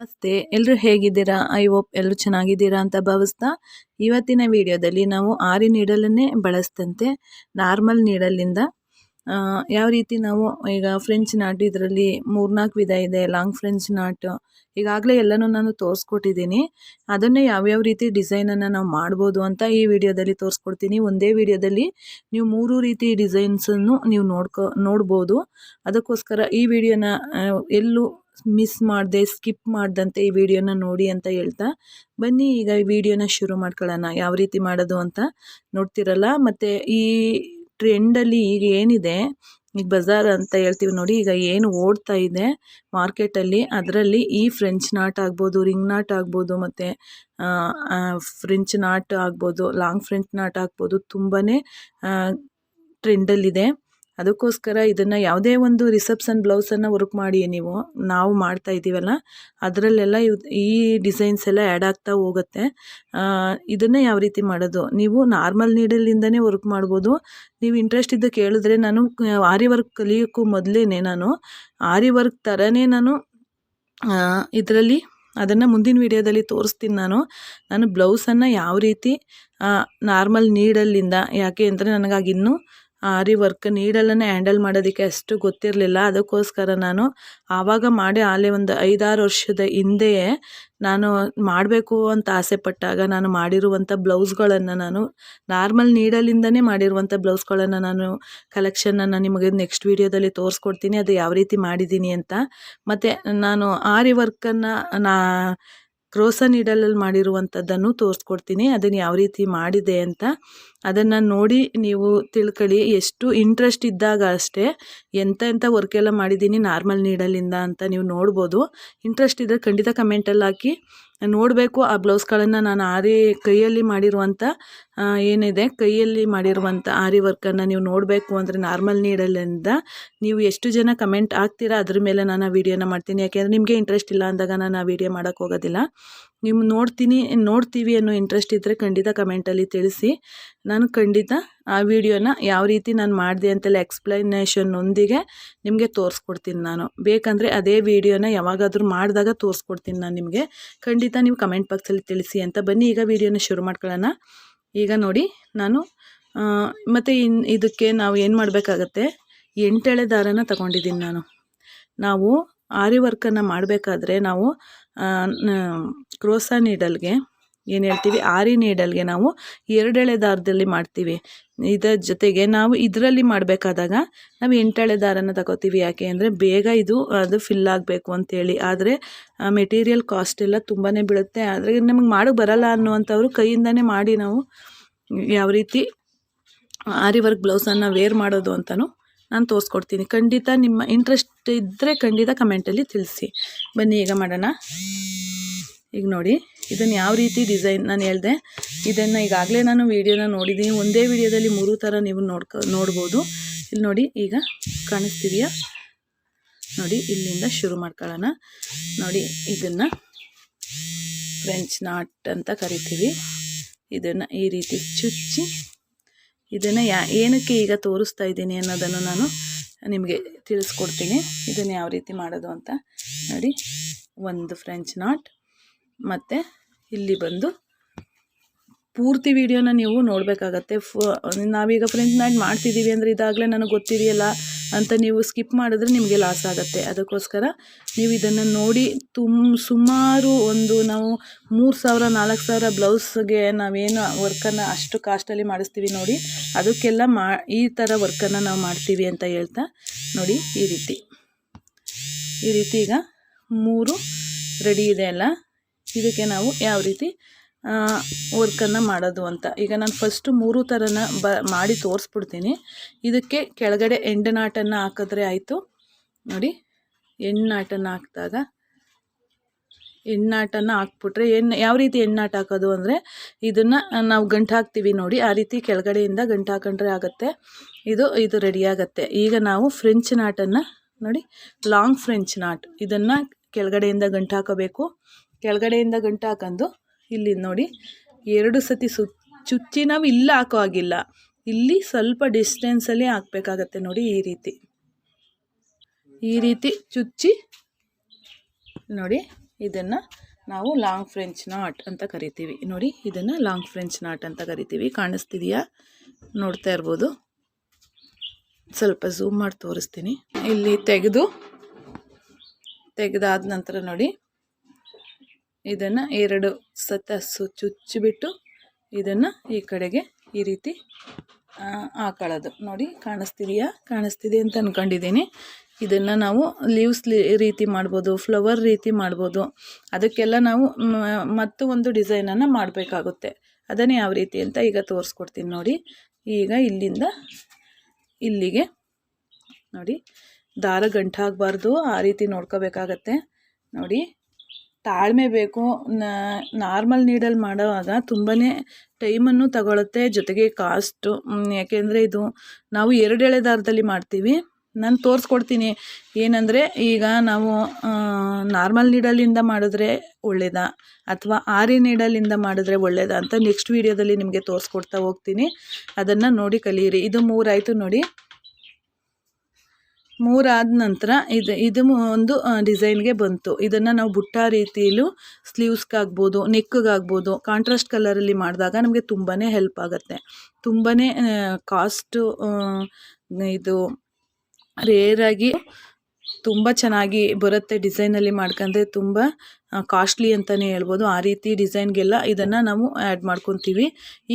ನಮಸ್ತೆ. ಎಲ್ಲರೂ ಹೇಗಿದ್ದೀರಾ? ಐ ಹೋಪ್ ಎಲ್ಲರೂ ಚೆನ್ನಾಗಿದ್ದೀರಾ ಅಂತ ಭಾವಿಸ್ತಾ ಇವತ್ತಿನ ವಿಡಿಯೋದಲ್ಲಿ ನಾವು ಆರಿ ನೀಡಲನ್ನೇ ಬಳಸ್ತಂತೆ. ನಾರ್ಮಲ್ ನೀಡಲಿಂದ. ಯಾವ ರೀತಿ ನಾವು ಈಗ ಫ್ರೆಂಚ್ ನಾಟ್ ಇದರಲ್ಲಿ ಮೂರ್ನಾಲ್ಕು ವಿಧ ಇದೆ. Long French knot. ಈಗಾಗಲೇ ಎಲ್ಲನೂ ನಾನು ತೋರಿಸ್ಕೊಟ್ಟಿದ್ದೀನಿ. ಅದನ್ನೇ ಯಾವ್ಯಾವ ರೀತಿ ಡಿಸೈನನ್ನು ನಾವು ಮಾಡ್ಬೋದು ಅಂತ ಈ ವಿಡಿಯೋದಲ್ಲಿ ತೋರಿಸ್ಕೊಡ್ತೀನಿ. ಒಂದೇ ವಿಡಿಯೋದಲ್ಲಿ ನೀವು ಮೂರು ರೀತಿ ಡಿಸೈನ್ಸನ್ನು ನೀವು ನೋಡ್ಕೊ, ನೋಡ್ಬೋದು. ಅದಕ್ಕೋಸ್ಕರ ಈ ವಿಡಿಯೋನ ಎಲ್ಲೂ ಮಿಸ್ ಮಾಡದೆ ಸ್ಕಿಪ್ ಮಾಡ್ದಂತೆ ಈ ವಿಡಿಯೋನ ನೋಡಿ ಅಂತ ಹೇಳ್ತಾ, ಬನ್ನಿ ಈಗ ಈ ವಿಡಿಯೋನ ಶುರು ಮಾಡ್ಕೊಳ್ಳೋಣ, ಯಾವ ರೀತಿ ಮಾಡೋದು ಅಂತ ನೋಡ್ತಿರಲ್ಲ. ಮತ್ತು ಈ ಟ್ರೆಂಡಲ್ಲಿ ಈಗ ಏನಿದೆ, ಈಗ ಬಜಾರ್ ಅಂತ ಹೇಳ್ತೀವಿ ನೋಡಿ, ಈಗ ಏನು ಓಡ್ತಾ ಇದೆ ಮಾರ್ಕೆಟಲ್ಲಿ ಅದರಲ್ಲಿ ಈ ಫ್ರೆಂಚ್ ನಾಟ್ ಆಗ್ಬೋದು ರಿಂಗ್ ನಾಟ್ ಆಗ್ಬೋದು, ಮತ್ತು ಫ್ರೆಂಚ್ ನಾಟ್ ಆಗ್ಬೋದು ಲಾಂಗ್ ಫ್ರೆಂಚ್ ನಾಟ್ ಆಗ್ಬೋದು ತುಂಬಾ ಟ್ರೆಂಡಲ್ಲಿದೆ ಅದಕ್ಕೋಸ್ಕರ ಇದನ್ನು ಯಾವುದೇ ಒಂದು ರಿಸೆಪ್ಷನ್ ಬ್ಲೌಸನ್ನು ವರ್ಕ್ ಮಾಡಿ ನೀವು, ನಾವು ಮಾಡ್ತಾ ಇದ್ದೀವಲ್ಲ, ಅದರಲ್ಲೆಲ್ಲ ಈ ಡಿಸೈನ್ಸ್ ಎಲ್ಲ ಆ್ಯಡ್ ಆಗ್ತಾ ಹೋಗುತ್ತೆ. ಇದನ್ನು ಯಾವ ರೀತಿ ಮಾಡೋದು? ನೀವು ನಾರ್ಮಲ್ ನೀಡಲಿಂದನೇ ವರ್ಕ್ ಮಾಡ್ಬೋದು. ನೀವು ಇಂಟ್ರೆಸ್ಟ್ ಇದ್ದ ಕೇಳಿದ್ರೆ ನಾನು, ಆರಿ ವರ್ಕ್ ಕಲಿಯೋಕ್ಕೂ ಮೊದಲೇ ನಾನು. ಆರಿ ವರ್ಕ್ ಥರನೇ ನಾನು ಇದರಲ್ಲಿ ಅದನ್ನು ಮುಂದಿನ ವಿಡಿಯೋದಲ್ಲಿ ತೋರಿಸ್ತೀನಿ ನಾನು. ನಾನು ಬ್ಲೌಸನ್ನು ಯಾವ ರೀತಿ ನಾರ್ಮಲ್ ನೀಡಲ್ಲಿಂದ ಯಾಕೆ ಅಂದರೆ ನನಗಾಗಿನ್ನೂ ಆರಿ ವರ್ಕ್ ನೀಡಲನ್ನು ಹ್ಯಾಂಡಲ್ ಮಾಡೋದಕ್ಕೆ ಅಷ್ಟು ಗೊತ್ತಿರಲಿಲ್ಲ. ಅದಕ್ಕೋಸ್ಕರ ನಾನು ಆವಾಗ ಮಾಡಿ ಆಲೆ ಒಂದು ಐದಾರು ವರ್ಷದ ಹಿಂದೆಯೇ ನಾನು ಮಾಡಬೇಕು ಅಂತ ಆಸೆ ಪಟ್ಟಾಗ ನಾನು ಮಾಡಿರುವಂಥ ಬ್ಲೌಸ್ಗಳನ್ನು ನಾನು ನಾರ್ಮಲ್ ನೀಡಲಿಂದನೇ ಮಾಡಿರುವಂಥ ಬ್ಲೌಸ್ಗಳನ್ನು ನಾನು ಕಲೆಕ್ಷನನ್ನು ನಿಮಗೆ ನೆಕ್ಸ್ಟ್ ವೀಡಿಯೋದಲ್ಲಿ ತೋರಿಸ್ಕೊಡ್ತೀನಿ. ಅದು ಯಾವ ರೀತಿ ಮಾಡಿದ್ದೀನಿ ಅಂತ. ಮತ್ತು ನಾನು ಆರಿ ವರ್ಕನ್ನು ನಾ ಕ್ರೋಸ ನೀಡಲಲ್ಲಿ ಮಾಡಿರುವಂಥದ್ದನ್ನು ತೋರಿಸ್ಕೊಡ್ತೀನಿ. ಅದನ್ನು ಯಾವ ರೀತಿ ಮಾಡಿದೆ ಅಂತ ಅದನ್ನು ನೋಡಿ ನೀವು ತಿಳ್ಕೊಳ್ಳಿ. ಎಷ್ಟು ಇಂಟ್ರೆಸ್ಟ್ ಇದ್ದಾಗ ಅಷ್ಟೇ ಎಂಥ ಎಂಥ ವರ್ಕೆಲ್ಲ ಮಾಡಿದ್ದೀನಿ ನಾರ್ಮಲ್ ನೀಡಲಿಂದ ಅಂತ ನೀವು ನೋಡ್ಬೋದು. ಇಂಟ್ರೆಸ್ಟ್ ಇದ್ದರೆ ಖಂಡಿತ ಕಮೆಂಟಲ್ಲಿ ಹಾಕಿ. ನೋಡಬೇಕು ಆ ಬ್ಲೌಸ್ಗಳನ್ನು ನಾನು ಆರಿ ಕೈಯಲ್ಲಿ ಮಾಡಿರುವಂಥ ಏನಿದೆ? ಕೈಯಲ್ಲಿ ಮಾಡಿರುವಂಥ ಆರಿ ವರ್ಕನ್ನು ನೀವು ನೋಡಬೇಕು ಅಂದರೆ ನಾರ್ಮಲ್ ನೀಡಲಿಂದ ನೀವು ಎಷ್ಟು ಜನ ಕಮೆಂಟ್ ಹಾಕ್ತೀರಾ? ಅದ್ರ ಮೇಲೆ ನಾನು ಆ ವಿಡಿಯೋನ ಮಾಡ್ತೀನಿ. ಯಾಕೆಂದರೆ ನಿಮಗೆ ಇಂಟ್ರೆಸ್ಟ್ ಇಲ್ಲ ಅಂದಾಗ ನಾನು ಆ ವಿಡಿಯೋ ಮಾಡೋಕ್ಕೆ ಹೋಗೋದಿಲ್ಲ. ನೀವು ನೋಡ್ತೀನಿ, ನೋಡ್ತೀವಿ ಅನ್ನೋ ಇಂಟ್ರೆಸ್ಟ್ ಇದ್ದರೆ ಖಂಡಿತ ಕಮೆಂಟಲ್ಲಿ ತಿಳಿಸಿ. ನಾನು ಖಂಡಿತ ಆ ವಿಡಿಯೋನ ಯಾವ ರೀತಿ ನಾನು ಮಾಡಿದೆ ಅಂತೆಲ್ಲ ಎಕ್ಸ್ಪ್ಲನೇಷನ್ನೊಂದಿಗೆ ನಿಮಗೆ ತೋರಿಸ್ಕೊಡ್ತೀನಿ ನಾನು. ಬೇಕಂದರೆ ಅದೇ ವಿಡಿಯೋನ ಯಾವಾಗಾದರೂ ಮಾಡಿದಾಗ ತೋರಿಸ್ಕೊಡ್ತೀನಿ ನಾನು ನಿಮಗೆ. ಖಂಡಿತ ನೀವು ಕಮೆಂಟ್ ಬಾಕ್ಸಲ್ಲಿ ತಿಳಿಸಿ ಅಂತ. ಬನ್ನಿ, ಈಗ ವಿಡಿಯೋನ ಶುರು ಮಾಡ್ಕೊಳ್ಳೋಣ. ಈಗ ನೋಡಿ, ನಾನು ಮತ್ತು ಇದಕ್ಕೆ ನಾವು ಏನು ಮಾಡಬೇಕಾಗತ್ತೆ? ಎಂಟೆಳೆ ದಾರನ ತಗೊಂಡಿದ್ದೀನಿ ನಾನು. ನಾವು ಆರಿ ವರ್ಕನ್ನು ಮಾಡಬೇಕಾದ್ರೆ ನಾವು ಕ್ರೋಸಾ ನೀಡಲ್ಗೆ ಏನು ಹೇಳ್ತೀವಿ? ಆರಿ ನೀಡಲ್ಗೆ ನಾವು ಎರಡೆಳೆ ದಾರದಲ್ಲಿ ಮಾಡ್ತೀವಿ. ಇದರ ಜೊತೆಗೆ ನಾವು ಇದರಲ್ಲಿ ಮಾಡಬೇಕಾದಾಗ ನಾವು ಎಂಟೆಳೆ ದಾರನ ತಗೋತೀವಿ. ಯಾಕೆ ಅಂದರೆ ಬೇಗ ಇದು, ಅದು ಫಿಲ್ ಆಗಬೇಕು ಅಂತೇಳಿ. ಆದರೆ ಮೆಟೀರಿಯಲ್ ಕಾಸ್ಟ್ ಎಲ್ಲ ತುಂಬಾ ಬೀಳುತ್ತೆ. ಆದರೆ ನಮಗೆ ಮಾಡೋಕ್ಕೆ ಬರಲ್ಲ ಅನ್ನುವಂಥವ್ರು ಕೈಯಿಂದನೇ ಮಾಡಿ ನಾವು ಯಾವ ರೀತಿ ಆರಿ ವರ್ಕ್ ಬ್ಲೌಸನ್ನು ವೇರ್ ಮಾಡೋದು ಅಂತಲೂ ನಾನು ತೋರಿಸ್ಕೊಡ್ತೀನಿ. ಖಂಡಿತ ನಿಮ್ಮ ಇಂಟ್ರೆಸ್ಟ್ ಇದ್ದರೆ ಖಂಡಿತ ಕಮೆಂಟಲ್ಲಿ ತಿಳಿಸಿ. ಬನ್ನಿ, ಈಗ ಮಾಡೋಣ. ಈಗ ನೋಡಿ ಇದನ್ನು ಯಾವ ರೀತಿ ಡಿಸೈನ್ ನಾನು ಹೇಳಿದೆ. ಇದನ್ನು ಈಗಾಗಲೇ ನಾನು ವೀಡಿಯೋನ ನೋಡಿದ್ದೀನಿ. ಒಂದೇ ವಿಡಿಯೋದಲ್ಲಿ ಮೂರು ಥರ ನೀವು ನೋಡ್ಕೊ, ನೋಡ್ಬೋದು. ಇಲ್ಲಿ ನೋಡಿ, ಈಗ ಕಾಣಿಸ್ತಿದೆಯಾ? ನೋಡಿ, ಇಲ್ಲಿಂದ ಶುರು ಮಾಡ್ಕೊಳ್ಳೋಣ. ನೋಡಿ, ಇದನ್ನು ಫ್ರೆಂಚ್ ನಾಟ್ ಅಂತ ಕರಿತೀವಿ. ಇದನ್ನು ಈ ರೀತಿ ಚುಚ್ಚಿ ಇದನ್ನು ಯಾ, ಏನಕ್ಕೆ ಈಗ ತೋರಿಸ್ತಾ ಇದ್ದೀನಿ ಅನ್ನೋದನ್ನು ನಾನು ನಿಮಗೆ ತಿಳಿಸ್ಕೊಡ್ತೀನಿ. ಇದನ್ನು ಯಾವ ರೀತಿ ಮಾಡೋದು ಅಂತ ನೋಡಿ. ಒಂದು ಫ್ರೆಂಚ್ ನಾಟ್ ಮತ್ತು ಇಲ್ಲಿ ಬಂದು ಪೂರ್ತಿ ವಿಡಿಯೋನ ನೀವು ನೋಡಬೇಕಾಗತ್ತೆ. ಫು, ನಾವೀಗ ಫ್ರೆಂಡ್ಸ್ ನೈಟ್ ಮಾಡ್ತಿದ್ದೀವಿ ಅಂದರೆ ಇದಾಗಲೇ ನನಗೆ ಗೊತ್ತಿದೆಯಲ್ಲ ಅಂತ ನೀವು ಸ್ಕಿಪ್ ಮಾಡಿದ್ರೆ ನಿಮಗೆ ಲಾಸ್ ಆಗುತ್ತೆ. ಅದಕ್ಕೋಸ್ಕರ ನೀವು ಇದನ್ನು ನೋಡಿ ತುಮ್, ಸುಮಾರು ಒಂದು ನಾವು ಮೂರು ಸಾವಿರ, ನಾಲ್ಕು ಸಾವಿರ ಬ್ಲೌಸ್ಗೆ ನಾವೇನು ವರ್ಕನ್ನು ಅಷ್ಟು ಕಾಸ್ಟಲ್ಲಿ ಮಾಡಿಸ್ತೀವಿ ನೋಡಿ. ಅದಕ್ಕೆಲ್ಲ ಮಾ, ಈ ಥರ ವರ್ಕನ್ನು ನಾವು ಮಾಡ್ತೀವಿ ಅಂತ ಹೇಳ್ತಾ ನೋಡಿ ಈ ರೀತಿ. ಈ ರೀತಿ ಈಗ ಮೂರು ರೆಡಿ ಇದೆ ಅಲ್ಲ. ಇದಕ್ಕೆ ನಾವು ಯಾವ ರೀತಿ ವರ್ಕನ್ನು ಮಾಡೋದು ಅಂತ. ಈಗ ನಾನು ಫಸ್ಟು ಮೂರು ಥರನ ಬ, ಮಾಡಿ ತೋರಿಸ್ಬಿಡ್ತೀನಿ. ಇದಕ್ಕೆ ಕೆಳಗಡೆ ಎಂಡನಾಟನ್ನು ಹಾಕಿದ್ರೆ ಆಯಿತು. ನೋಡಿ ಎಣ್ಣಾಟನ್ನು ಹಾಕಿದಾಗ ಎಣ್ಣಾಟನ್ನು ಹಾಕ್ಬಿಟ್ರೆ ಎಣ್ಣೆ, ಯಾವ ರೀತಿ ಎಣ್ಣಾಟ ಹಾಕೋದು ಅಂದರೆ ಇದನ್ನು ನಾವು ಗಂಟು ಹಾಕ್ತೀವಿ ನೋಡಿ, ಆ ರೀತಿ ಕೆಳಗಡೆಯಿಂದ ಗಂಟು ಹಾಕೊಂಡ್ರೆ ಆಗುತ್ತೆ. ಇದು ಇದು ರೆಡಿ ಆಗುತ್ತೆ. ಈಗ ನಾವು ಫ್ರೆಂಚ್ ನಾಟನ್ನು, ನೋಡಿ ಲಾಂಗ್ ಫ್ರೆಂಚ್ ನಾಟ್. ಇದನ್ನು ಕೆಳಗಡೆಯಿಂದ ಗಂಟು ಹಾಕೋಬೇಕು. ಕೆಳಗಡೆಯಿಂದ ಗಂಟು ಹಾಕೊಂಡು ಇಲ್ಲಿ ನೋಡಿ, ಎರಡು ಸತಿ ಸು, ಚುಚ್ಚಿ ನಾವು ಇಲ್ಲ ಹಾಕೋ ಆಗಿಲ್ಲ ಇಲ್ಲಿ ಸ್ವಲ್ಪ ಡಿಸ್ಟೆನ್ಸಲ್ಲಿ ಹಾಕ್ಬೇಕಾಗತ್ತೆ ನೋಡಿ ಈ ರೀತಿ. ಈ ರೀತಿ ಚುಚ್ಚಿ ನೋಡಿ, ಇದನ್ನು ನಾವು ಲಾಂಗ್ ಫ್ರೆಂಚ್ ನಾಟ್ ಅಂತ ಕರಿತೀವಿ. ನೋಡಿ, ಇದನ್ನು ಲಾಂಗ್ ಫ್ರೆಂಚ್ ನಾಟ್ ಅಂತ ಕರಿತೀವಿ. ಕಾಣಿಸ್ತಿದೆಯಾ? ನೋಡ್ತಾ ಇರ್ಬೋದು. ಸ್ವಲ್ಪ ಝೂಮ್ ಮಾಡಿ ತೋರಿಸ್ತೀನಿ. ಇಲ್ಲಿ ತೆಗೆದು, ತೆಗೆದಾದ ನಂತರ ನೋಡಿ ಇದನ್ನು ಎರಡು ಸತ ಸು ಚುಚ್ಚಿಬಿಟ್ಟು ಇದನ್ನು ಈ ಕಡೆಗೆ ಈ ರೀತಿ ಹಾಕೊಳ್ಳೋದು. ನೋಡಿ, ಕಾಣಿಸ್ತಿದೆಯಾ? ಕಾಣಿಸ್ತಿದೆ ಅಂತ ಅಂದ್ಕೊಂಡಿದ್ದೀನಿ ಇದನ್ನು ನಾವು ಲೀವ್ಸ್ ರೀತಿ ಮಾಡ್ಬೋದು, ಫ್ಲವರ್ ರೀತಿ ಮಾಡ್ಬೋದು. ಅದಕ್ಕೆಲ್ಲ ನಾವು ಮತ್ತು ಒಂದು ಡಿಸೈನನ್ನು ಮಾಡಬೇಕಾಗುತ್ತೆ. ಅದನ್ನು ಯಾವ ರೀತಿ ಅಂತ ಈಗ ತೋರಿಸ್ಕೊಡ್ತೀನಿ ನೋಡಿ. ಈಗ ಇಲ್ಲಿಂದ ಇಲ್ಲಿಗೆ, ನೋಡಿ, ದಾರ ಗಂಟಾಗಬಾರ್ದು. ಆ ರೀತಿ ನೋಡ್ಕೋಬೇಕಾಗತ್ತೆ. ನೋಡಿ ತಾಳ್ಮೆ ಬೇಕು. ನಾರ್ಮಲ್ ನೀಡಲ್ಲಿ ಮಾಡೋವಾಗ ತುಂಬಾ ಟೈಮನ್ನು ತಗೊಳುತ್ತೆ ಜೊತೆಗೆ ಕಾಸ್ಟು. ಯಾಕೆಂದರೆ ಇದು ನಾವು ಎರಡು ಎಳೆ ದಾರದಲ್ಲಿ ಮಾಡ್ತೀವಿ. ನಾನು ತೋರಿಸ್ಕೊಡ್ತೀನಿ. ಏನಂದರೆ ಈಗ ನಾವು ನಾರ್ಮಲ್ ನೀಡಲಿಂದ ಮಾಡಿದ್ರೆ ಒಳ್ಳೇದಾ? ಅಥವಾ ಆರಿ ನೀಡಲಿಂದ ಮಾಡಿದ್ರೆ ಒಳ್ಳೇದಾ ಅಂತ ನೆಕ್ಸ್ಟ್ ವೀಡಿಯೋದಲ್ಲಿ ನಿಮಗೆ ತೋರಿಸ್ಕೊಡ್ತಾ ಹೋಗ್ತೀನಿ. ಅದನ್ನು ನೋಡಿ ಕಲಿಯಿರಿ. ಇದು ಮೂರಾಯಿತು ನೋಡಿ. ಮೂರಾದ ನಂತರ ಇದು ಇದು ಒಂದು ಡಿಸೈನ್ಗೆ ಬಂತು. ಇದನ್ನು ನಾವು ಬುಟ್ಟ ರೀತಿಯಲ್ಲೂ ಸ್ಲೀವ್ಸ್ಗಾಗ್ಬೋದು ನೆಕ್ಗಾಗ್ಬೋದು ಕಾಂಟ್ರಾಸ್ಟ್ ಕಲರಲ್ಲಿ ಮಾಡಿದಾಗ ನಮಗೆ ತುಂಬಾ ಹೆಲ್ಪ್ ಆಗುತ್ತೆ. ತುಂಬಾ ಕಾಸ್ಟು ಇದು ರೇರಾಗಿ ತುಂಬ ಚೆನ್ನಾಗಿ ಬರುತ್ತೆ ಡಿಸೈನಲ್ಲಿ ಮಾಡ್ಕೊಂಡ್ರೆ ತುಂಬ ಕಾಸ್ಟ್ಲಿ ಅಂತಲೇ ಹೇಳ್ಬೋದು. ಆ ರೀತಿ ಡಿಸೈನ್ಗೆಲ್ಲ ಇದನ್ನು ನಾವು ಆ್ಯಡ್ ಮಾಡ್ಕೊತೀವಿ.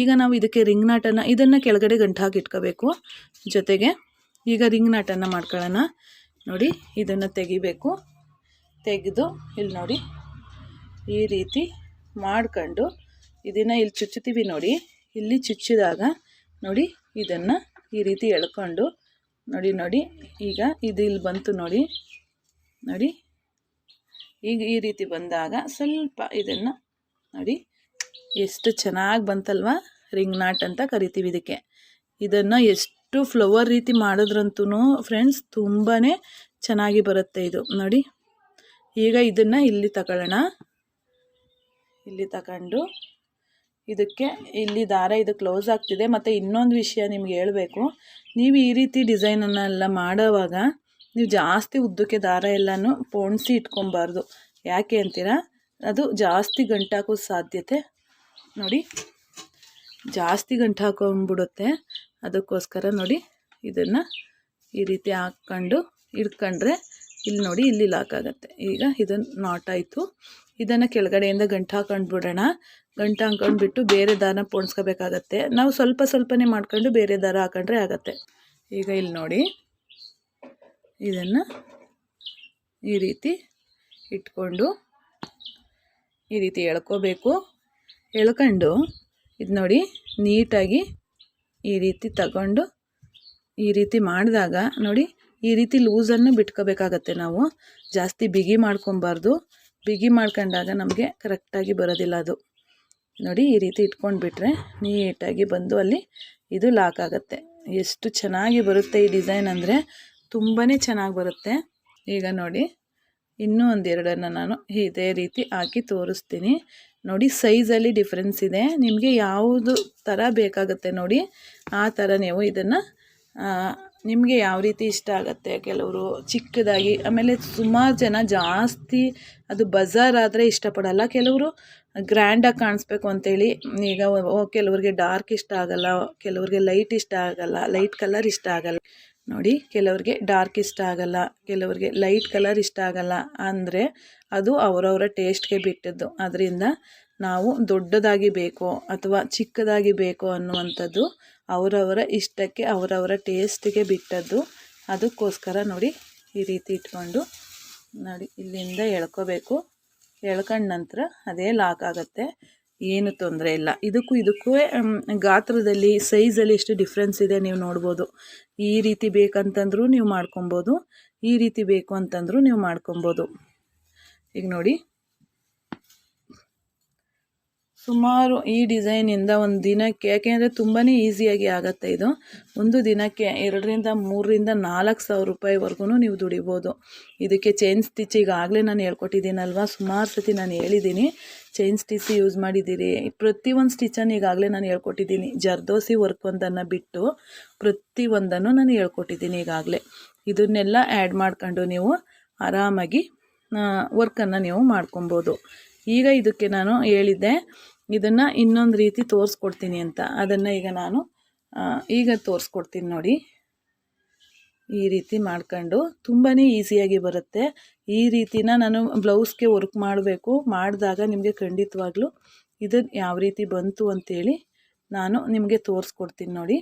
ಈಗ ನಾವು ಇದಕ್ಕೆ ರಿಂಗ್ ನಾಟನ್ನು, ಇದನ್ನು ಕೆಳಗಡೆ ಗಂಟು ಹಾಕಿ ಇಟ್ಕೋಬೇಕು. ಜೊತೆಗೆ ಈಗ ರಿಂಗ್ ನಾಟನ್ನು ಮಾಡ್ಕೊಳ್ಳೋಣ. ನೋಡಿ, ಇದನ್ನು ತೆಗಿಬೇಕು. ತೆಗೆದು ಇಲ್ಲಿ ನೋಡಿ, ಈ ರೀತಿ ಮಾಡ್ಕೊಂಡು ಇದನ್ನು ಇಲ್ಲಿ ಚುಚ್ಚುತ್ತೀವಿ ನೋಡಿ. ಇಲ್ಲಿ ಚುಚ್ಚಿದಾಗ ನೋಡಿ, ಇದನ್ನು ಈ ರೀತಿ ಎಳ್ಕೊಂಡು ನೋಡಿ ನೋಡಿ, ಈಗ ಇದು ಇಲ್ಲಿ ಬಂತು ನೋಡಿ. ನೋಡಿ, ಈಗ ಈ ರೀತಿ ಬಂದಾಗ ಸ್ವಲ್ಪ ಇದನ್ನು ನೋಡಿ, ಎಷ್ಟು ಚೆನ್ನಾಗಿ ಬಂತಲ್ವಾ? ರಿಂಗ್ ನಾಟ್ ಅಂತ ಕರಿತೀವಿ ಇದಕ್ಕೆ. ಇದನ್ನು ಎಷ್ಟು ಫ್ಲವರ್ ರೀತಿ ಮಾಡಿದ್ರಂತೂ ಫ್ರೆಂಡ್ಸ್ ತುಂಬಾ ಚೆನ್ನಾಗಿ ಬರುತ್ತೆ ಇದು. ನೋಡಿ, ಈಗ ಇದನ್ನು ಇಲ್ಲಿ ತಗೊಳ್ಳೋಣ. ಇಲ್ಲಿ ತಗೊಂಡು ಇದಕ್ಕೆ ಇಲ್ಲಿ ದಾರ ಇದು ಕ್ಲೋಸ್ ಆಗ್ತಿದೆ. ಮತ್ತು ಇನ್ನೊಂದು ವಿಷಯ ನಿಮ್ಗೆ ಹೇಳಬೇಕು. ನೀವು ಈ ರೀತಿ ಡಿಸೈನನ್ನೆಲ್ಲ ಮಾಡೋವಾಗ ನೀವು ಜಾಸ್ತಿ ಉದ್ದಕ್ಕೆ ದಾರ ಎಲ್ಲನೂ ಪೋಣಿಸಿ ಇಟ್ಕೊಬಾರ್ದು ಯಾಕೆ ಅಂತೀರಾ? ಅದು ಜಾಸ್ತಿ ಗಂಟಾಕೋ ಸಾಧ್ಯತೆ. ನೋಡಿ, ಜಾಸ್ತಿ ಗಂಟು ಹಾಕೊಂಡ್ಬಿಡುತ್ತೆ. ಅದಕ್ಕೋಸ್ಕರ ನೋಡಿ ಇದನ್ನು ಈ ರೀತಿ ಹಾಕ್ಕೊಂಡು ಹಿಡ್ಕೊಂಡ್ರೆ ಇಲ್ಲಿ ನೋಡಿ ಇಲ್ಲಿ ಲಾಕ್ ಆಗುತ್ತೆ. ಈಗ ಇದನ್ನು ನಾಟ್ ಆಯಿತು. ಇದನ್ನು ಕೆಳಗಡೆಯಿಂದ ಗಂಟು ಹಾಕೊಂಡು ಬಿಡೋಣ. ಗಂಟು ಹಾಕೊಂಡ್ಬಿಟ್ಟು ಬೇರೆ ದಾರ ಪೋಣಿಸ್ಕೋಬೇಕಾಗತ್ತೆ. ನಾವು ಸ್ವಲ್ಪ ಸ್ವಲ್ಪನೇ ಮಾಡ್ಕೊಂಡು ಬೇರೆ ದಾರ ಹಾಕೊಂಡ್ರೆ ಆಗುತ್ತೆ. ಈಗ ಇಲ್ಲಿ ನೋಡಿ ಇದನ್ನು ಈ ರೀತಿ ಇಟ್ಕೊಂಡು ಈ ರೀತಿ ಎಳ್ಕೋಬೇಕು. ಎಳ್ಕೊಂಡು ಇದು ನೋಡಿ ನೀಟಾಗಿ ಈ ರೀತಿ ತಗೊಂಡು ಈ ರೀತಿ ಮಾಡಿದಾಗ ನೋಡಿ ಈ ರೀತಿ ಲೂಸನ್ನು ಬಿಟ್ಕೋಬೇಕಾಗತ್ತೆ ನಾವು. ಜಾಸ್ತಿ ಬಿಗಿ ಮಾಡ್ಕೊಬಾರ್ದು. ಬಿಗಿ ಮಾಡ್ಕೊಂಡಾಗ ನಮಗೆ ಕರೆಕ್ಟಾಗಿ ಬರೋದಿಲ್ಲ ಅದು. ನೋಡಿ ಈ ರೀತಿ ಇಟ್ಕೊಂಡ್ಬಿಟ್ರೆ ನೀಟಾಗಿ ಬಂದು ಅಲ್ಲಿ ಇದು ಲಾಕ್ ಆಗುತ್ತೆ. ಎಷ್ಟು ಚೆನ್ನಾಗಿ ಬರುತ್ತೆ ಈ ಡಿಸೈನ್ ಅಂದರೆ ತುಂಬಾ ಚೆನ್ನಾಗಿ ಬರುತ್ತೆ. ಈಗ ನೋಡಿ ಇನ್ನೂ ಒಂದೆರಡನ್ನು ನಾನು ಇದೇ ರೀತಿ ಹಾಕಿ ತೋರಿಸ್ತೀನಿ. ನೋಡಿ ಸೈಜಲ್ಲಿ ಡಿಫ್ರೆನ್ಸ್ ಇದೆ. ನಿಮಗೆ ಯಾವುದು ಥರ ಬೇಕಾಗುತ್ತೆ ನೋಡಿ, ಆ ಥರ ನೀವು ಇದನ್ನು ನಿಮಗೆ ಯಾವ ರೀತಿ ಇಷ್ಟ ಆಗುತ್ತೆ ಕೆಲವರು ಚಿಕ್ಕದಾಗಿ. ಆಮೇಲೆ ಸುಮಾರು ಜನ ಜಾಸ್ತಿ ಅದು ಬಜಾರ್ ಆದರೆ ಇಷ್ಟಪಡಲ್ಲ. ಕೆಲವರು ಗ್ರ್ಯಾಂಡಾಗಿ ಕಾಣಿಸ್ಬೇಕು ಅಂತೇಳಿ, ಈಗ ಕೆಲವ್ರಿಗೆ ಡಾರ್ಕ್ ಇಷ್ಟ ಆಗಲ್ಲ, ಕೆಲವ್ರಿಗೆ ಲೈಟ್ ಇಷ್ಟ ಆಗಲ್ಲ ಲೈಟ್ ಕಲರ್ ಇಷ್ಟ ಆಗಲ್ಲ. ನೋಡಿ, ಕೆಲವ್ರಿಗೆ ಡಾರ್ಕ್ ಇಷ್ಟ ಆಗಲ್ಲ, ಕೆಲವ್ರಿಗೆ ಲೈಟ್ ಕಲರ್ ಇಷ್ಟ ಆಗಲ್ಲ ಅಂದರೆ ಅದು ಅವರವರ ಟೇಸ್ಟ್ಗೆ ಬಿಟ್ಟದ್ದು. ಅದರಿಂದ ನಾವು ದೊಡ್ಡದಾಗಿ ಬೇಕೋ ಅಥವಾ ಚಿಕ್ಕದಾಗಿ ಬೇಕೋ ಅನ್ನುವಂಥದ್ದು ಅವರವರ ಇಷ್ಟಕ್ಕೆ, ಅವರವರ ಟೇಸ್ಟಿಗೆ ಬಿಟ್ಟದ್ದು. ಅದಕ್ಕೋಸ್ಕರ ನೋಡಿ, ಈ ರೀತಿ ಇಟ್ಕೊಂಡು ನೋಡಿ, ಇಲ್ಲಿಂದ ಎಳ್ಕೋಬೇಕು. ಎಳ್ಕೊಂಡ ನಂತರ ಅದೇ ಲಾಕ್ ಆಗುತ್ತೆ. ಏನು ತೊಂದರೆ ಇಲ್ಲ. ಇದಕ್ಕೂ ಇದಕ್ಕೂ ಗಾತ್ರದಲ್ಲಿ ಸೈಜಲ್ಲಿ ಎಷ್ಟು ಡಿಫ್ರೆನ್ಸ್ ಇದೆ ನೀವು ನೋಡ್ಬೋದು. ಈ ರೀತಿ ಬೇಕಂತಂದ್ರೂ ನೀವು ಮಾಡ್ಕೊಬೋದು, ಈ ರೀತಿ ಬೇಕು ಅಂತಂದ್ರೂ ನೀವು ಮಾಡ್ಕೊಬೋದು. ಈಗ ನೋಡಿ ಸುಮಾರು ಈ ಡಿಸೈನಿಂದ ಒಂದು ದಿನಕ್ಕೆ, ಯಾಕೆಂದರೆ ತುಂಬಾ ಈಸಿಯಾಗಿ ಆಗುತ್ತೆ ಇದು. ಒಂದು ದಿನಕ್ಕೆ ಎರಡರಿಂದ ಮೂರರಿಂದ ನಾಲ್ಕು ಸಾವಿರ ರೂಪಾಯಿವರೆಗೂ ನೀವು ದುಡಿಬೋದು. ಇದಕ್ಕೆ ಚೈನ್ ಸ್ಟಿಚ್ ಈಗಾಗಲೇ ನಾನು ಹೇಳ್ಕೊಟ್ಟಿದ್ದೀನಲ್ವ? ಸುಮಾರು ಸತಿ ನಾನು ಹೇಳಿದ್ದೀನಿ. ಚೈನ್ ಸ್ಟಿಚ್ ಯೂಸ್ ಮಾಡಿದ್ದೀರಿ. ಪ್ರತಿಯೊಂದು ಸ್ಟಿಚನ್ನು ಈಗಾಗಲೇ ನಾನು ಹೇಳ್ಕೊಟ್ಟಿದ್ದೀನಿ. ಜರ್ದೋಸಿ ವರ್ಕ್ ಒಂದನ್ನು ಬಿಟ್ಟು ಪ್ರತಿಯೊಂದನ್ನು ನಾನು ಹೇಳ್ಕೊಟ್ಟಿದ್ದೀನಿ ಈಗಾಗಲೇ. ಇದನ್ನೆಲ್ಲ ಆ್ಯಡ್ ಮಾಡ್ಕೊಂಡು ನೀವು ಆರಾಮಾಗಿ ವರ್ಕನ್ನು ನೀವು ಮಾಡ್ಕೊಬೋದು. ಈಗ ಇದಕ್ಕೆ ನಾನು ಹೇಳಿದ್ದೆ ಇದನ್ನು ಇನ್ನೊಂದು ರೀತಿ ತೋರಿಸ್ಕೊಡ್ತೀನಿ ಅಂತ. ಅದನ್ನು ಈಗ ನಾನು ಈಗ ತೋರಿಸ್ಕೊಡ್ತೀನಿ ನೋಡಿ. ಈ ರೀತಿ ಮಾಡ್ಕೊಂಡು ತುಂಬಾ ಈಸಿಯಾಗಿ ಬರುತ್ತೆ. ಈ ರೀತಿನ ನಾನು ಬ್ಲೌಸ್ಗೆ ವರ್ಕ್ ಮಾಡಬೇಕು, ಮಾಡಿದಾಗ ನಿಮಗೆ ಖಂಡಿತವಾಗ್ಲೂ ಇದು ಯಾವ ರೀತಿ ಬಂತು ಅಂತೇಳಿ ನಾನು ನಿಮಗೆ ತೋರಿಸ್ಕೊಡ್ತೀನಿ ನೋಡಿ.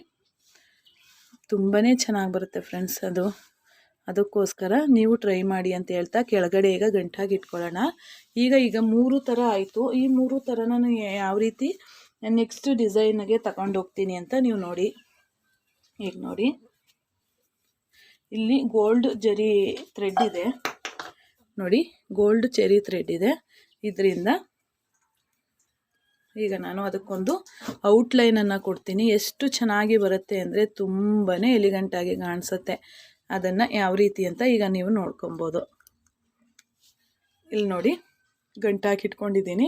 ತುಂಬಾ ಚೆನ್ನಾಗಿ ಬರುತ್ತೆ ಫ್ರೆಂಡ್ಸ್ ಅದು. ಅದಕ್ಕೋಸ್ಕರ ನೀವು ಟ್ರೈ ಮಾಡಿ ಅಂತ ಹೇಳ್ತಾ ಕೆಳಗಡೆ ಈಗ ಗಂಟಾಗಿ ಇಟ್ಕೊಳ್ಳೋಣ. ಈಗ ಈಗ ಮೂರು ಥರ ಆಯಿತು. ಈ ಮೂರು ಥರ ನಾನು ಯಾವ ರೀತಿ ನೆಕ್ಸ್ಟ್ ಡಿಸೈನ್ಗೆ ಹೋಗ್ತೀನಿ ಅಂತ ನೀವು ನೋಡಿ. ಈಗ ನೋಡಿ. ಇಲ್ಲಿ ಗೋಲ್ಡ್ ಜರಿ ಥ್ರೆಡ್ ಇದೆ. ನೋಡಿ ಗೋಲ್ಡ್ ಚೆರಿ ಥ್ರೆಡ್ ಇದೆ. ಇದರಿಂದ ಈಗ ನಾನು ಅದಕ್ಕೊಂದು ಔಟ್ಲೈನನ್ನು ಕೊಡ್ತೀನಿ. ಎಷ್ಟು ಚೆನ್ನಾಗಿ ಬರುತ್ತೆ ಅಂದರೆ ತುಂಬಾ ಎಲಿಗಂಟಾಗಿ ಕಾಣಿಸುತ್ತೆ. ಅದನ್ನು ಯಾವ ರೀತಿ ಅಂತ ಈಗ ನೀವು ನೋಡ್ಕೊಬೋದು. ಇಲ್ಲಿ ನೋಡಿ ಗಂಟಾಕಿಟ್ಕೊಂಡಿದ್ದೀನಿ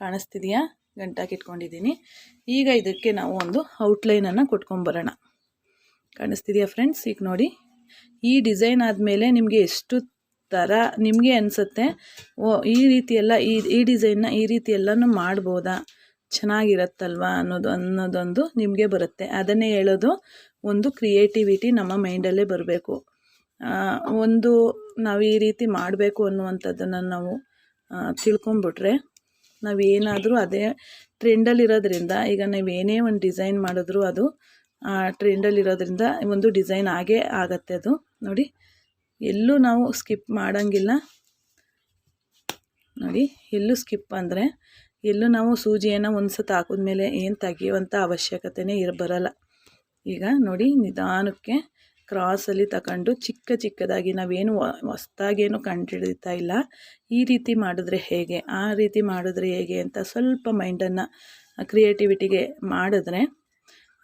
ಕಾಣಿಸ್ತಿದೆಯಾ? ಗಂಟಾಕಿ ಇಟ್ಕೊಂಡಿದ್ದೀನಿ. ಈಗ ಇದಕ್ಕೆ ನಾವು ಒಂದು ಔಟ್ಲೈನನ್ನು ಕೊಟ್ಕೊಂಬರೋಣ. ಕಾಣಿಸ್ತಿದೆಯಾ ಫ್ರೆಂಡ್ಸ್ ಈಗ ನೋಡಿ, ಈ ಡಿಸೈನ್ ಆದಮೇಲೆ ನಿಮಗೆ ಎಷ್ಟು ಥರ ನಿಮಗೆ ಅನಿಸುತ್ತೆ? ಓ, ಈ ರೀತಿಯೆಲ್ಲ, ಈ ಈ ಡಿಸೈನ್ನ ಈ ರೀತಿ ಎಲ್ಲನೂ ಮಾಡ್ಬೋದಾ? ಚೆನ್ನಾಗಿರತ್ತಲ್ವಾ ಅನ್ನೋದು, ಅನ್ನೋದೊಂದು ನಿಮಗೆ ಬರುತ್ತೆ. ಅದನ್ನೇ ಹೇಳೋದು ಒಂದು ಕ್ರಿಯೇಟಿವಿಟಿ ನಮ್ಮ ಮೈಂಡಲ್ಲೇ ಬರಬೇಕು. ಒಂದು ನಾವು ಈ ರೀತಿ ಮಾಡಬೇಕು ಅನ್ನುವಂಥದ್ದನ್ನು ನಾವು ತಿಳ್ಕೊಂಬಿಟ್ರೆ ನಾವು ಏನಾದರೂ ಅದೇ ಟ್ರೆಂಡಲ್ಲಿರೋದ್ರಿಂದ, ಈಗ ನಾವು ಏನೇ ಒಂದು ಡಿಸೈನ್ ಮಾಡಿದ್ರೂ ಅದು ಟ್ರೆಂಡಲ್ಲಿರೋದ್ರಿಂದ ಒಂದು ಡಿಸೈನ್ ಆಗೇ ಆಗತ್ತೆ ಅದು. ನೋಡಿ, ಎಲ್ಲೂ ನಾವು ಸ್ಕಿಪ್ ಮಾಡೋಂಗಿಲ್ಲ. ನೋಡಿ, ಎಲ್ಲೂ ಸ್ಕಿಪ್ ಅಂದರೆ ಎಲ್ಲೂ ನಾವು ಸೂಜಿಯನ್ನು ಒಂದು ಸತ ಹಾಕಿದ್ಮೇಲೆ ಏನು ತೆಗೆಯುವಂಥ ಅವಶ್ಯಕತೆನೇ ಇರ, ಬರಲ್ಲ. ಈಗ ನೋಡಿ, ನಿಧಾನಕ್ಕೆ ಕ್ರಾಸಲ್ಲಿ ತಗೊಂಡು ಚಿಕ್ಕ ಚಿಕ್ಕದಾಗಿ ನಾವೇನು ಹೊಸ್ದಾಗೇನು ಕಂಡುಹಿಡಿತಾ ಇಲ್ಲ. ಈ ರೀತಿ ಮಾಡಿದ್ರೆ ಹೇಗೆ? ಆ ರೀತಿ ಮಾಡಿದ್ರೆ ಹೇಗೆ ಅಂತ ಸ್ವಲ್ಪ ಮೈಂಡನ್ನು ಕ್ರಿಯೇಟಿವಿಟಿಗೆ ಮಾಡಿದ್ರೆ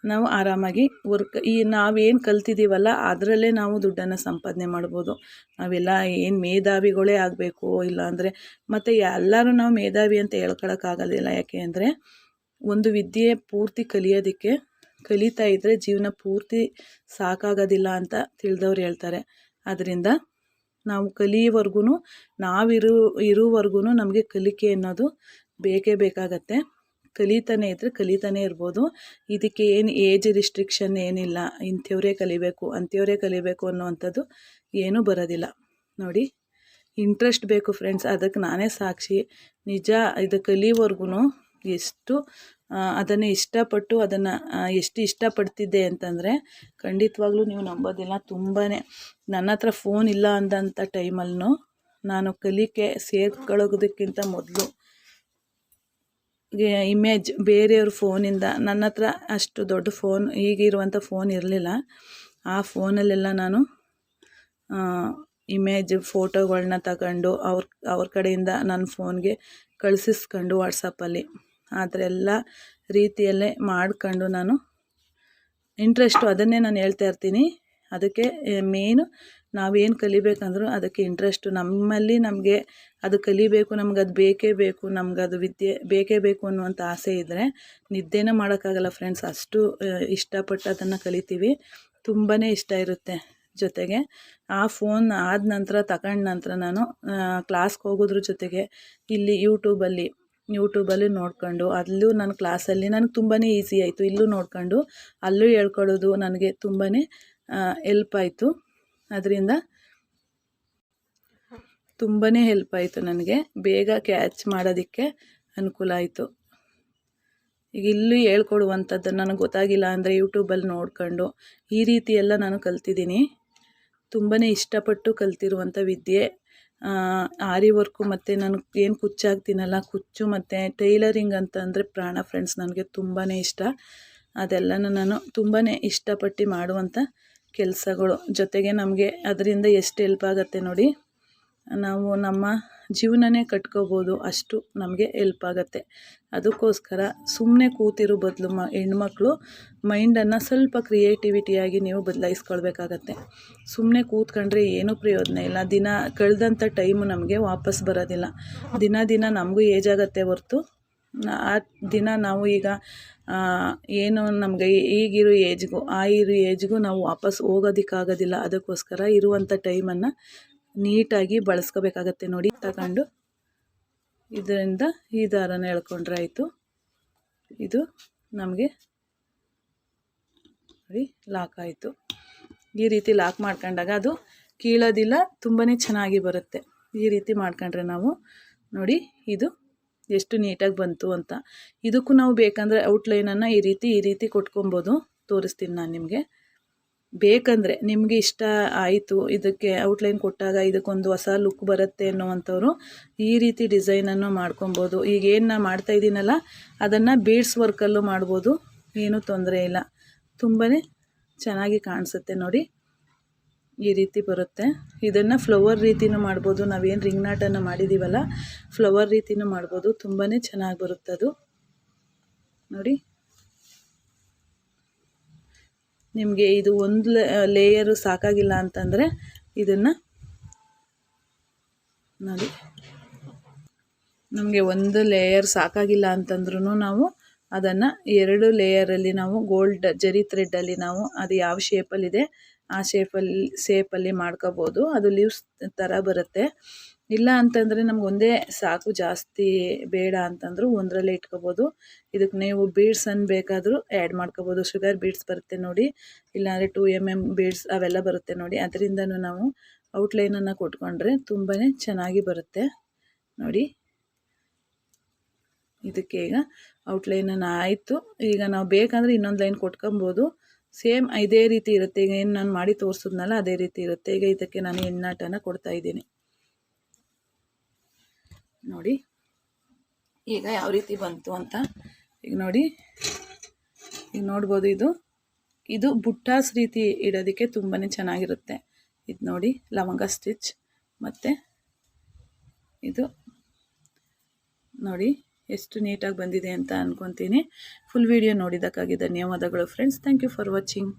ನಾವು ಆರಾಮಾಗಿ ವರ್ಕ್ ಈ ನಾವೇನು ಕಲ್ತಿದ್ದೀವಲ್ಲ ಅದರಲ್ಲೇ ನಾವು ದುಡ್ಡನ್ನು ಸಂಪಾದನೆ ಮಾಡ್ಬೋದು. ನಾವೆಲ್ಲ ಏನು ಮೇಧಾವಿಗಳೇ ಆಗಬೇಕು ಇಲ್ಲಾಂದರೆ ಮತ್ತು ಎಲ್ಲರೂ ನಾವು ಮೇಧಾವಿ ಅಂತ ಹೇಳ್ಕೊಳಕ್ಕಾಗೋದಿಲ್ಲ ಯಾಕೆ ಅಂದರೆ ಒಂದು ವಿದ್ಯೆ ಪೂರ್ತಿ ಕಲಿಯೋದಕ್ಕೆ ಕಲಿತಾ ಇದ್ದರೆ ಜೀವನ ಪೂರ್ತಿ ಸಾಕಾಗೋದಿಲ್ಲ ಅಂತ ತಿಳಿದವ್ರು ಹೇಳ್ತಾರೆ. ಆದ್ದರಿಂದ ನಾವು ಕಲಿಯೋವರೆಗೂ ನಾವಿರು ಇರುವವರೆಗೂ ನಮಗೆ ಕಲಿಕೆ ಅನ್ನೋದು ಬೇಕೇ ಬೇಕಾಗತ್ತೆ. ಕಲಿತಾನೆ ಇದ್ದರೆ ಕಲಿತಾನೆ ಇರ್ಬೋದು. ಇದಕ್ಕೆ ಏನು ಏಜ್ ರಿಸ್ಟ್ರಿಕ್ಷನ್ ಏನಿಲ್ಲ. ಇಂಥವರೇ ಕಲಿಬೇಕು, ಅಂಥವರೇ ಕಲಿಬೇಕು ಅನ್ನೋವಂಥದ್ದು ಏನೂ ಬರೋದಿಲ್ಲ. ನೋಡಿ ಇಂಟ್ರೆಸ್ಟ್ ಬೇಕು ಫ್ರೆಂಡ್ಸ್ ಅದಕ್ಕೆ ನಾನೇ ಸಾಕ್ಷಿ. ನಿಜ, ಇದು ಕಲಿವರೆಗೂ ಎಷ್ಟು ಅದನ್ನು ಇಷ್ಟಪಟ್ಟು ಅದನ್ನು ಎಷ್ಟು ಇಷ್ಟಪಡ್ತಿದ್ದೆ ಅಂತಂದರೆ ಖಂಡಿತವಾಗ್ಲೂ ನೀವು ನಂಬೋದಿಲ್ಲ. ತುಂಬಾ ನನ್ನ ಹತ್ರ ಫೋನ್ ಇಲ್ಲ ಅಂದಂಥ ಟೈಮಲ್ಲೂ ನಾನು ಕಲಿಕೆ ಸೇರ್ಕೊಳ್ಳೋದಕ್ಕಿಂತ ಮೊದಲು ಇಮೇಜ್ ಬೇರೆಯವ್ರ ಫೋನಿಂದ ನನ್ನ ಹತ್ರ ಅಷ್ಟು ದೊಡ್ಡ ಫೋನ್ ಈಗಿರುವಂಥ ಫೋನ್ ಇರಲಿಲ್ಲ. ಆ ಫೋನಲ್ಲೆಲ್ಲ ನಾನು ಇಮೇಜ್ ಫೋಟೋಗಳನ್ನ ತಗೊಂಡು ಅವ್ರ ಅವ್ರ ಕಡೆಯಿಂದ ನನ್ನ ಫೋನ್ಗೆ ಕಳಿಸಿಸ್ಕೊಂಡು ವಾಟ್ಸಪ್ಪಲ್ಲಿ ಆ ಥರ ಎಲ್ಲ ರೀತಿಯಲ್ಲೇ ಮಾಡ್ಕೊಂಡು ನಾನು ಇಂಟ್ರೆಸ್ಟು ಅದನ್ನೇ ನಾನು ಹೇಳ್ತಾ ಇರ್ತೀನಿ. ಅದಕ್ಕೆ ಮೇನು ನಾವೇನು ಕಲಿಬೇಕಂದ್ರೂ ಅದಕ್ಕೆ ಇಂಟ್ರೆಸ್ಟು ನಮ್ಮಲ್ಲಿ ನಮಗೆ ಅದು ಕಲಿಬೇಕು, ನಮ್ಗೆ ಅದು ಬೇಕೇ ಬೇಕು, ನಮ್ಗೆ ಅದು ವಿದ್ಯೆ ಬೇಕೇ ಬೇಕು ಅನ್ನುವಂಥ ಆಸೆ ಇದ್ದರೆ ನಿದ್ದೆನೇ ಮಾಡೋಕ್ಕಾಗಲ್ಲ ಫ್ರೆಂಡ್ಸ್ ಅಷ್ಟು ಇಷ್ಟಪಟ್ಟು ಅದನ್ನು ಕಲಿತೀವಿ. ತುಂಬಾ ಇಷ್ಟ ಇರುತ್ತೆ ಜೊತೆಗೆ. ಆ ಫೋನ್ ಆದ ನಂತರ, ತಗೊಂಡ ನಂತರ ನಾನು ಕ್ಲಾಸ್ಗೆ ಹೋಗೋದ್ರ ಜೊತೆಗೆ ಇಲ್ಲಿ ಯೂಟ್ಯೂಬಲ್ಲಿ ಯೂಟ್ಯೂಬಲ್ಲಿ ನೋಡ್ಕೊಂಡು, ಅಲ್ಲೂ ನನ್ನ ಕ್ಲಾಸಲ್ಲಿ ನನಗೆ ತುಂಬಾ ಈಸಿ ಆಯಿತು. ಇಲ್ಲೂ ನೋಡ್ಕೊಂಡು, ಅಲ್ಲೂ ಹೇಳ್ಕೊಳ್ಳೋದು ನನಗೆ ತುಂಬಾ ಎಲ್ಪ್ ಆಯಿತು. ಅದರಿಂದ ತುಂಬಾ ಹೆಲ್ಪ್ ಆಯಿತು ನನಗೆ. ಬೇಗ ಕ್ಯಾಚ್ ಮಾಡೋದಕ್ಕೆ ಅನುಕೂಲ ಆಯಿತು. ಈಗ ಇಲ್ಲಿ ಹೇಳ್ಕೊಡುವಂಥದ್ದು ನನಗೆ ಗೊತ್ತಾಗಿಲ್ಲ ಅಂದರೆ ಯೂಟ್ಯೂಬಲ್ಲಿ ನೋಡ್ಕೊಂಡು ಈ ರೀತಿ ಎಲ್ಲ ನಾನು ಕಲ್ತಿದ್ದೀನಿ. ತುಂಬಾ ಇಷ್ಟಪಟ್ಟು ಕಲ್ತಿರುವಂಥ ವಿದ್ಯೆ. ಆರಿ ವರ್ಕು ಮತ್ತು ನಾನು ಏನು ಕುಚ್ಚಾಗ್ತೀನಲ್ಲ ಕುಚ್ಚು ಮತ್ತು ಟೈಲರಿಂಗ್ ಅಂತ ಅಂದರೆ ಪ್ರಾಣ ಫ್ರೆಂಡ್ಸ್ ನನಗೆ ತುಂಬಾ ಇಷ್ಟ. ಅದೆಲ್ಲನೂ ನಾನು ತುಂಬಾ ಇಷ್ಟಪಟ್ಟು ಮಾಡುವಂಥ ಕೆಲಸಗಳು ಜೊತೆಗೆ ನಮಗೆ ಅದರಿಂದ ಎಷ್ಟು ಹೆಲ್ಪ್ ಆಗುತ್ತೆ ನೋಡಿ, ನಾವು ನಮ್ಮ ಜೀವನನೇ ಕಟ್ಕೋಬೋದು ಅಷ್ಟು ನಮಗೆ ಹೆಲ್ಪ್ ಆಗುತ್ತೆ. ಅದಕ್ಕೋಸ್ಕರ ಸುಮ್ಮನೆ ಕೂತಿರೋ ಬದಲು ಮ, ಹೆಣ್ಮಕ್ಳು ಮೈಂಡನ್ನು ಸ್ವಲ್ಪ ಕ್ರಿಯೇಟಿವಿಟಿಯಾಗಿ ನೀವು ಬದಲಾಯಿಸ್ಕೊಳ್ಬೇಕಾಗತ್ತೆ. ಸುಮ್ಮನೆ ಕೂತ್ಕೊಂಡ್ರೆ ಏನೂ ಪ್ರಯೋಜನ ಇಲ್ಲ. ದಿನ ಕಳೆದಂಥ ಟೈಮು ನಮಗೆ ವಾಪಸ್ ಬರೋದಿಲ್ಲ. ದಿನ ದಿನ ನಮಗೂ ಏಜ್ ಆಗುತ್ತೆ ಹೊರ್ತು ಆ ದಿನ ನಾವು ಈಗ ಏನು ನಮಗೆ ಈಗಿರೋ ಏಜ್ಗೂ, ಆ ಇರೋ ಏಜ್ಗೂ ನಾವು ವಾಪಸ್ ಹೋಗೋದಕ್ಕಾಗೋದಿಲ್ಲ. ಅದಕ್ಕೋಸ್ಕರ ಇರುವಂಥ ಟೈಮನ್ನು ನೀಟಾಗಿ ಬಳಸ್ಕೋಬೇಕಾಗತ್ತೆ ನೋಡಿ. ತಗೊಂಡು ಇದರಿಂದ ಈ ದಾರನ ಎಳ್ಕೊಂಡ್ರೆ ಆಯಿತು. ಇದು ನಮಗೆ ನೋಡಿ ಲಾಕ್ ಆಯಿತು. ಈ ರೀತಿ ಲಾಕ್ ಮಾಡ್ಕೊಂಡಾಗ ಅದು ಕೀಳೋದಿಲ್ಲ ತುಂಬಾ ಚೆನ್ನಾಗಿ ಬರುತ್ತೆ. ಈ ರೀತಿ ಮಾಡ್ಕೊಂಡ್ರೆ ನಾವು ನೋಡಿ ಇದು ಎಷ್ಟು ನೀಟಾಗಿ ಬಂತು ಅಂತ. ಇದಕ್ಕೂ ನಾವು ಬೇಕಂದರೆ ಔಟ್ಲೈನನ್ನು ಈ ರೀತಿ ಈ ರೀತಿ ಕೊಟ್ಕೊಬೋದು. ತೋರಿಸ್ತೀನಿ ನಾನು ನಿಮಗೆ. ಬೇಕಂದರೆ ನಿಮಗೆ ಇಷ್ಟ ಆಯಿತು ಇದಕ್ಕೆ ಔಟ್ಲೈನ್ ಕೊಟ್ಟಾಗ ಇದಕ್ಕೊಂದು ಹೊಸ ಲುಕ್ ಬರುತ್ತೆ ಅನ್ನೋವಂಥವ್ರು ಈ ರೀತಿ ಡಿಸೈನನ್ನು ಮಾಡ್ಕೊಬೋದು. ಈಗ ಏನು ನಾ ಮಾಡ್ತಾ ಇದ್ದೀನಲ್ಲ, ಅದನ್ನು ಬೀಡ್ಸ್ ವರ್ಕಲ್ಲೂ ಮಾಡ್ಬೋದು. ಏನೂ ತೊಂದರೆ ಇಲ್ಲ. ತುಂಬಾ ಚೆನ್ನಾಗಿ ಕಾಣಿಸುತ್ತೆ ನೋಡಿ. ಈ ರೀತಿ ಬರುತ್ತೆ. ಇದನ್ನು ಫ್ಲವರ್ ರೀತಿನೂ ಮಾಡ್ಬೋದು. ನಾವೇನು ರಿಂಗ್ ನಾಟನ್ನು ಮಾಡಿದ್ದೀವಲ್ಲ ಫ್ಲವರ್ ರೀತಿನೂ ಮಾಡ್ಬೋದು. ತುಂಬಾ ಚೆನ್ನಾಗಿ ಬರುತ್ತೆ ಅದು. ನೋಡಿ. ನಿಮಗೆ ಇದು ಒಂದು ಲೇಯರು ಸಾಕಾಗಿಲ್ಲ ಅಂತಂದರೆ ಇದನ್ನು ನೋಡಿ. ನಮಗೆ ಒಂದು ಲೇಯರ್ ಸಾಕಾಗಿಲ್ಲ ಅಂತಂದ್ರೂ ನಾವು ಅದನ್ನು ಎರಡು ಲೇಯರಲ್ಲಿ ನಾವು ಗೋಲ್ಡ್, ಜರಿ ಥ್ರೆಡ್ಡಲ್ಲಿ ನಾವು ಅದು ಯಾವ ಶೇಪಲ್ಲಿದೆ ಆ ಶೇಪಲ್ಲಿ ಸೇಪಲ್ಲಿ ಮಾಡ್ಕೋಬೋದು. ಅದು ಲೀವ್ಸ್ ಥರ ಬರುತ್ತೆ. ಇಲ್ಲ ಅಂತಂದರೆ ನಮ್ಗೆ ಒಂದೇ ಸಾಕು ಜಾಸ್ತಿ ಬೇಡ ಅಂತಂದರೂ ಒಂದರಲ್ಲೇ ಇಟ್ಕೋಬೋದು. ಇದಕ್ಕೆ ನೀವು ಬೀಡ್ಸನ್ನು ಬೇಕಾದರೂ ಆ್ಯಡ್ ಮಾಡ್ಕೋಬೋದು. ಶುಗರ್ ಬೀಡ್ಸ್ ಬರುತ್ತೆ ನೋಡಿ. ಇಲ್ಲಾಂದರೆ ಟೂ ಎಂ ಎಂ ಬೀಡ್ಸ್ ಅವೆಲ್ಲ ಬರುತ್ತೆ ನೋಡಿ. ಅದರಿಂದನೂ ನಾವು ಔಟ್ಲೈನನ್ನು ಕೊಟ್ಕೊಂಡ್ರೆ ತುಂಬಾ ಚೆನ್ನಾಗಿ ಬರುತ್ತೆ. ನೋಡಿ. ಇದಕ್ಕೆ ಈಗ ಔಟ್ಲೈನನ್ನು ಆಯಿತು. ಈಗ ನಾವು ಬೇಕಂದರೆ ಇನ್ನೊಂದು ಲೈನ್ ಕೊಟ್ಕೊಬೋದು. ಸೇಮ್ ಇದೇ ರೀತಿ ಇರುತ್ತೆ. ಈಗ ಏನು ನಾನು ಮಾಡಿ ತೋರಿಸಿದ್ನಲ್ಲ, ಅದೇ ರೀತಿ ಇರುತ್ತೆ. ಈಗ ಇದಕ್ಕೆ ನಾನು ಎಣ್ಣಾಟನ ಕೊಡ್ತಾ ಇದ್ದೀನಿ. ನೋಡಿ. ಈಗ ಯಾವ ರೀತಿ ಬಂತು ಅಂತ. ಈಗ ನೋಡಿ. ಈಗ ನೋಡ್ಬೋದು ಇದು. ಇದು ಬುಟ್ಟಾಸ್ ರೀತಿ ಇಡೋದಕ್ಕೆ ತುಂಬಾ ಚೆನ್ನಾಗಿರುತ್ತೆ. ಇದು ನೋಡಿ, ಲವಂಗ ಸ್ಟಿಚ್ ಮತ್ತು ಇದು. ನೋಡಿ. ಎಷ್ಟು ನೀಟಾಗಿ ಬಂದಿದೆ ಅಂತ ಅಂದ್ಕೊತೀನಿ ಫುಲ್ ವಿಡಿಯೋ ನೋಡಿದ್ದಕ್ಕಾಗಿ ಧನ್ಯವಾದಗಳು friends thank you for watching